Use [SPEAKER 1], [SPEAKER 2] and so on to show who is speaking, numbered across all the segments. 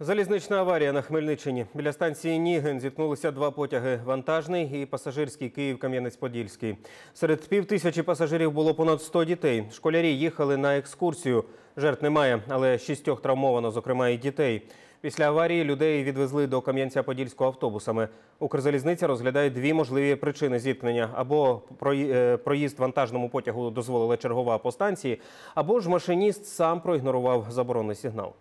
[SPEAKER 1] Залізнична аварія на Хмельниччині. Біля станції Нігин зіткнулися два потяги – вантажний і пасажирський Київ-Кам'янець-Подільський. Серед півтисячі пасажирів було понад 100 дітей. Школярі їхали на екскурсію. Жертв немає, але шістьох травмовано, зокрема і дітей. Після аварії людей відвезли до Кам'янця-Подільського автобусами. Укрзалізниця розглядає дві можливі причини зіткнення. Або е, проїзд вантажному потягу дозволила чергова по станції, або ж машиніст сам проігнорував заборонний сигнал.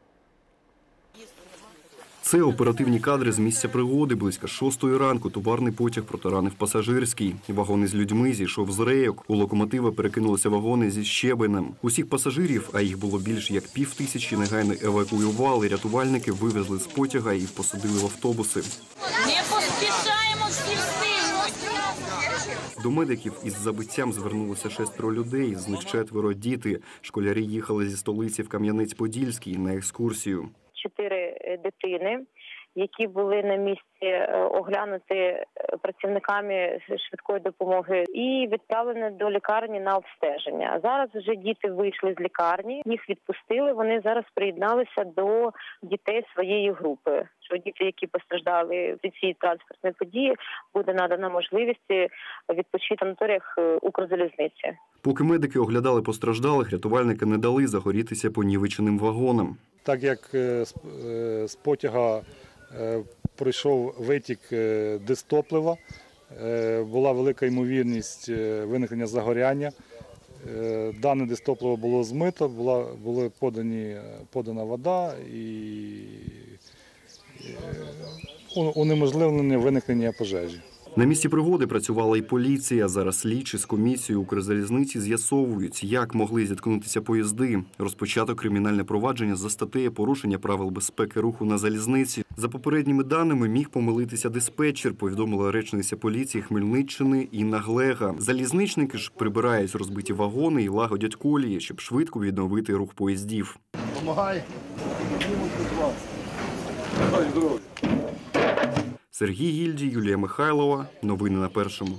[SPEAKER 2] Це оперативні кадри з місця пригоди. Близько шостої ранку товарний потяг протаранив пасажирський. Вагон із людьми зійшов з рейок. У локомотива перекинулися вагони зі щебенем. Усіх пасажирів, а їх було більш як пів тисячі, негайно евакуювали. Рятувальники вивезли з потяга і посадили в автобуси.
[SPEAKER 3] Не поспішаємо всі.
[SPEAKER 2] До медиків із забиттям звернулося шестеро людей. З них четверо діти. Школярі їхали зі столиці в Кам'янець-Подільський на екскурсію.
[SPEAKER 4] Дитини, які були на місці е, оглянуті е, працівниками швидкої допомоги, і відправлені до лікарні на обстеження. Зараз вже діти вийшли з лікарні, їх відпустили. Вони зараз приєдналися до дітей своєї групи. Що діти, які постраждали від цієї транспортної події, буде надана можливість е, відпочити в санаторіях е, Укрзалізниці.
[SPEAKER 2] Поки медики оглядали постраждалих, рятувальники не дали загорітися понівеченим вагонам.
[SPEAKER 5] Так як е, з- е, потяга е, пройшов витік дистоплива, була велика ймовірність виникнення загоряння. Дане дистопливо було змито, була, була подані, подана вода і е, у- унеможливлення виникнення пожежі.
[SPEAKER 2] На місці пригоди працювала і поліція. Зараз слідчі з комісією Укрзалізниці з'ясовують, як могли зіткнутися поїзди. Розпочато кримінальне провадження за статтею порушення правил безпеки руху на залізниці. За попередніми даними міг помилитися диспетчер, повідомила речниця поліції Хмельниччини Інна Глега. Залізничники ж прибирають розбиті вагони і лагодять колії, щоб швидко відновити рух поїздів. Сергій Гільді, Юлія Михайлова. Новини на першому.